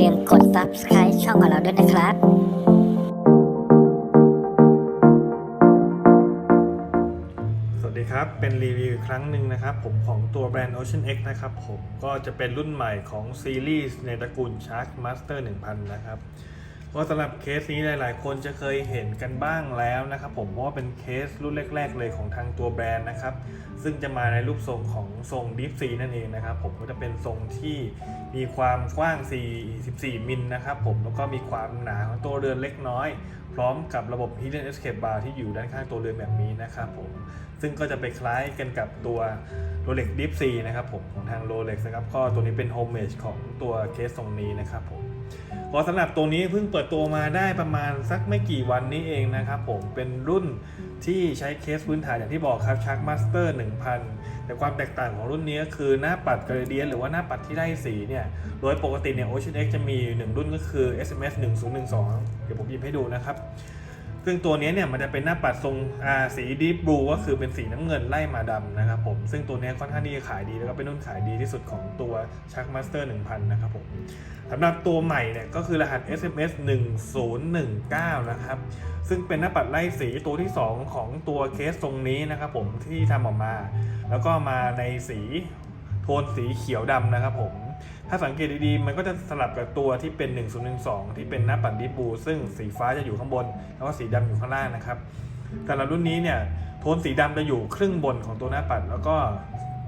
ลืมกด subscribe ช่องของเราด้วยนะครับสวัสดีครับ เป็นรีวิวครั้งหนึ่งนะครับ ผมของตัวแบรนด์ Ocean X นะครับผมก็จะเป็นรุ่นใหม่ของซีรีส์ในตระกูล Shark Master 1000 นะครับ ก็สำหรับเคสนี้หลาย ๆ คนจะเคยเห็นกันบ้างแล้วนะครับผมเพราะว่าเป็นเคสรุ่นแรก ๆ เลยของทางตัวแบรนด์นะครับ ซึ่งจะมาในรูปทรงของทรง Deep Sea นั่นเองนะครับผมก็จะเป็นทรงที่มีความกว้าง 44 มิลนะครับผมแล้วก็มีความหนาของตัวเรือนเล็กน้อย พร้อมกับระบบ Hidden Escape Bar ที่อยู่ด้านข้างตัวเรือนแบบนี้นะครับผมซึ่งก็จะไปคล้ายกันกับตัว Rolex Deep Sea นะครับผมของทาง Rolex นะครับก็ตัวนี้เป็น Homage ของตัวเคสทรงนี้นะครับผม พอสำหรับตัวนี้เพิ่งเปิดตัวมาได้ประมาณสักไม่กี่วันนี้เองนะครับผมเป็นรุ่นที่ใช้เคสพื้นฐานอย่างที่บอกครับชักมาสเตอร์1000 แต่ความแตกต่างของรุ่นนี้คือหน้าปัดกระเดียนหรือว่าหน้าปัดที่ไล่สีเนี่ย โดยปกติเนี่ย Ocean X จะมีอยู่หนึ่งรุ่นก็คือ SMS 1012 เดี๋ยวผมหยิบให้ดูนะครับ ซึ่งตัวนี้เนี่ยมันจะเป็นหน้าปัดทรงสีดีบลูก็คือเป็นสีน้ำเงินไล่มาดำนะครับผมซึ่งตัวนี้ค่อนข้างที่จะขายดีแล้วก็เป็นรุ่นขายดีที่สุดของตัว Shark Master 1000 นะครับผมสำหรับตัวใหม่เนี่ยก็คือรหัส SMS 1019 นะครับ ซึ่งเป็นหน้าปัดไล่สีตัวที่ 2 ของตัวเคสทรงนี้นะครับผมที่ทำออกมา แล้วก็มาในสีโทนสีเขียวดำนะครับผม ถ้าสังเกตดีๆ มันก็จะสลับกับตัวที่เป็น 1012 ที่เป็นหน้าปัดดิบูซึ่งสีฟ้าจะอยู่ข้างบน แล้วก็สีดำอยู่ข้างล่างนะครับ แต่ละรุ่นนี้เนี่ยโทนสีดำจะอยู่ครึ่งบนของตัวหน้าปัด แล้วก็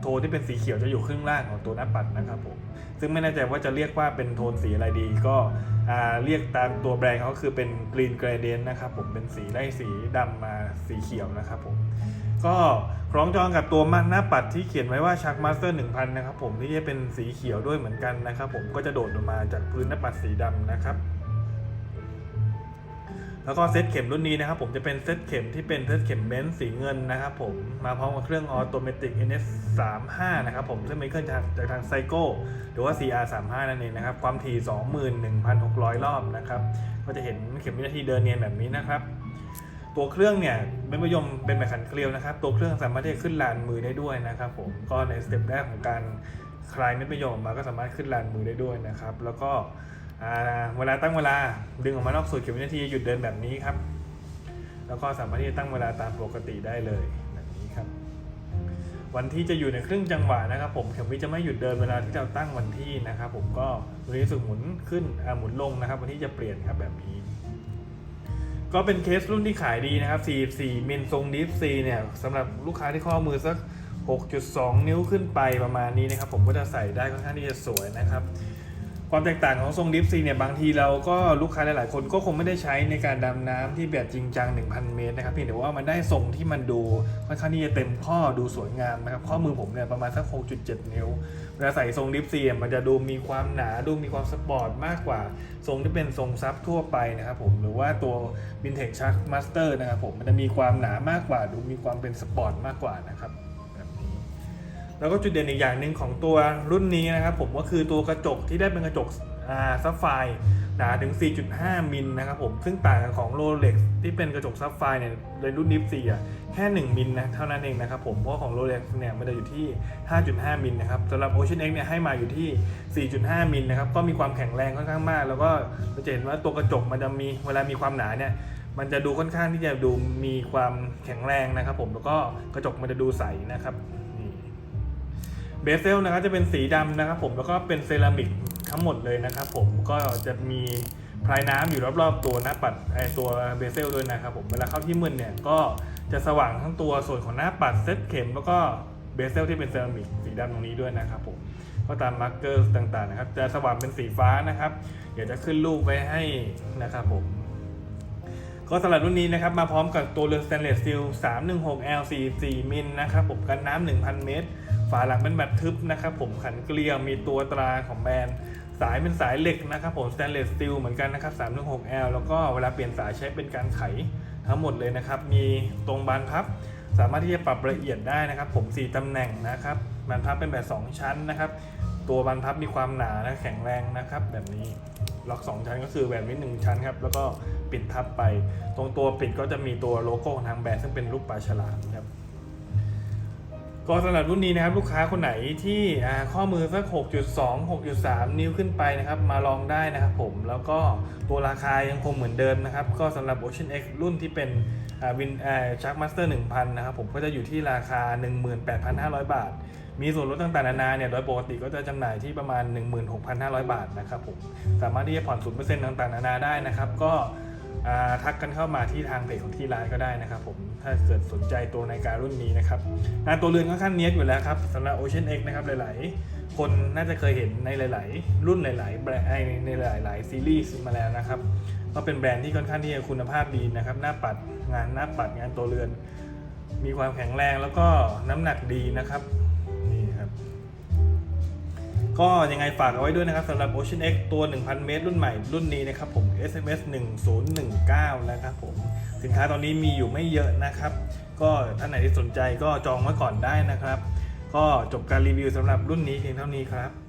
โทนที่เป็นสีเขียวจะอยู่ครึ่งล่างของตัวหน้าปัดนะครับผมซึ่งไม่แน่ใจว่าจะเรียกว่าเป็นโทนสีอะไรดี ก็เรียกตามตัวแบรนด์เขาคือเป็น Green Gradient นะครับผมเป็นสีไล่สีดำมาสีเขียวนะครับผม ก็คล้องจองกับตัวมันหน้าปัดที่เขียนไว้ว่าชักมาสเตอร์1000 นะครับผมที่จะเป็นสีเขียวด้วยเหมือนกันนะครับผมก็จะโดดออกมาจากพื้นหน้าปัดสีดำนะครับ แล้วก็เซตเข็มรุ่นนี้นะครับผมจะเป็นเซตเข็มที่เป็นเซตเข็มเบนซ์สีเงินนะครับผมมาพร้อมกับเครื่องออโตเมติก NS 3 5 นะครับผมซึ่งเป็นเครื่องจากจากทางไซโก้หรือว่า CR 3 5 นั่นเองนะครับความถี่ 21,600 รอบนะครับก็จะเห็นเข็มวินาทีเดินเนียนแบบนี้นะครับ ตัวเครื่องเนี่ยเป็นประยมเป็นแบบขันเกลียวนะครับ ตัวเครื่องสามารถที่จะขึ้นลานมือได้ด้วยนะครับผมก็ในสเต็ปแรกของการคลายเม็ดประยมกมาก็สามารถขึ้นลานมือได้ด้วยนะครับ แล้วก็เวลาตั้งเวลาดึงออกมานอกสุดเข็มวินาทีหยุดเดินแบบนี้ครับ แล้วก็สามารถที่จะตั้งเวลาตามปกติได้เลยแบบนี้ครับ วันที่จะอยู่ในครึ่งจังหวะนะครับ ผมเข็มวิจะไม่หยุดเดินเวลาที่เราตั้งวันที่นะครับ ผมก็วันนี้สุดหมุนขึ้นหมุนลงนะครับ วันที่จะเปลี่ยนครับแบบนี้ ก็เป็นเคสรุ่นที่ขายดีนะครับ 44 มิลทรงดิฟซีเนี่ยสำหรับลูกค้าที่ข้อมือสัก 6.2 นิ้วขึ้นไปประมาณนี้นะครับ ผมก็จะใส่ได้ค่อนข้างที่จะสวยนะครับ ความแตกต่างของทรงดิฟซีเนี่ยบางทีเราก็ลูกค้าหลายๆ คนก็คงไม่ได้ใช้ในการดำน้ำที่แบบจริงจัง 1,000 เมตรนะครับเพียงแต่ว่ามันได้ทรงที่มันดูค่อนข้างที่จะเต็มข้อดูสวยงามนะครับข้อมือผมเนี่ยประมาณสัก 6.7 นิ้วเวลาใส่ทรงดิฟซีมันจะดูมีความหนาดูมีความสปอร์ตมากกว่า ทรงที่เป็นทรงซับทั่วไปนะครับผมหรือว่าตัว Vintage Shark Master นะครับผมมันจะมีความหนามากกว่า ดูมีความเป็นสปอร์ตมากกว่านะครับ แล้วก็จุดเด่นอีกอย่างหนึ่งของตัวรุ่นนี้นะครับผมก็คือตัวกระจกที่ได้เป็นกระจกอ่าซับไฟหนาถึง 4.5 มิลนะครับผมซึ่งต่างกับของ Rolex ที่เป็นกระจกซับไฟเนี่ยในรุ่นนิฟซีอะแค่ 1 มิลนะเท่านั้นเองนะครับผมเพราะของ Rolex เนี่ยมันจะอยู่ที่ 5.5 มิลนะครับสำหรับ Ocean X เอ็กเนี่ยให้มาอยู่ที่ 4.5 มิลนะครับก็มีความแข็งแรงค่อนข้างมาก แล้วก็จะเห็นว่าตัวกระจกมันจะมีเวลามีความหนาเนี่ยมันจะดูค่อนข้างที่จะดูมีความแข็งแรงนะครับผมแล้วก็กระจกมันจะดูใสนะครับ เบเซลนะครับจะเป็นสีดำนะครับผมแล้วก็เป็นเซรามิกทั้งหมดเลยนะครับผมก็จะมีพลายน้ำอยู่รอบๆตัวหน้าปัดไอตัวเบเซลด้วยนะครับผมเวลาเข้าที่มืดเนี่ยก็จะสว่างทั้งตัวส่วนของหน้าปัดเซตเข็มแล้วก็เบเซลที่เป็นเซรามิกสีดำตรงนี้ด้วยนะครับผมก็ตามมาร์กเกอร์ต่างๆนะครับจะสว่างเป็นสีฟ้านะครับเดี๋ยวจะขึ้นรูปไว้ให้นะครับผมก็สำหรับรุ่นนี้นะครับมาพร้อมกับตัวเรือ Stainless Steel 316L 44 มิลนะครับผมกันน้ำ1,000 เมตร ฝาหลังเป็นแบบทึบนะครับผมขันเกลียวมีตัวตราของแบรนด์สายเป็นสายเหล็กนะครับผม Stainless Steel เหมือนกันนะครับ 316L แล้วก็เวลาเปลี่ยนสายใช้เป็นการไขทั้งหมดเลยนะครับ มีตรงบานพับ สามารถที่จะปรับละเอียดได้นะครับ ผม 4ตำแหน่งนะครับบานพับเป็นแบบ 2 ชั้นนะครับ ตัวบานพับมีความหนาและแข็งแรงนะครับ แบบนี้ล็อก 2 ชั้นก็คือแบบนี้ 1 ชั้นครับ แล้วก็ปิดทับไป ตรงตัวปิดก็จะมีตัวโลโก้ของทางแบรนด์ซึ่งเป็นรูปปลาฉลามครับ ก็สำหรับรุ่นนี้นะครับลูกค้าคนไหนที่ข้อมือสัก 6.2 6.3 นิ้วขึ้นไปนะครับมาลองได้นะครับผมแล้วก็ตัวราคายังคงเหมือนเดิมนะครับก็สำหรับ Ocean X รุ่นที่เป็นวินชักมาสเตอร์1,000 นะครับผมก็จะอยู่ที่ราคา 18,500 บาท มีส่วนลดต่างๆนานาเนี่ยโดยปกติก็จะจำหน่ายที่ประมาณ 16,500 บาทนะครับผมสามารถที่จะผ่อน 0%ต่างๆนานาได้นะครับก็ ทักกันเข้ามาที่ทางเพจของที่ร้านก็ได้นะครับผมถ้าเกิดสนใจตัวนาฬิการรุ่นนี้นะครับงานตัวเรือนค่อนข้างเนียบอยู่แล้วครับสำหรับ Ocean X นะครับหลาย ๆ คนน่าจะเคยเห็นในหลาย ๆ รุ่นหลายๆแบรนด์ในหลาย ๆ ซีรีส์มาแล้วนะครับก็เป็นแบรนด์ที่ค่อนข้างที่จะคุณภาพดีนะครับหน้าปัดงานหน้าปัดงานตัวเรือน มีความแข็งแรงแล้วก็น้ำหนักดีนะครับ ก็ยังไงฝากเอาไว้ด้วยนะครับสำหรับ Ocean X ตัว 1,000 เมตร รุ่นใหม่รุ่นนี้นะครับผม SMS 1019 นะครับผม สินค้าตอนนี้มีอยู่ไม่เยอะนะครับ ก็ท่านไหนที่สนใจก็จองไว้ก่อนได้นะครับ ก็จบการรีวิวสำหรับรุ่นนี้เพียงเท่านี้ครับ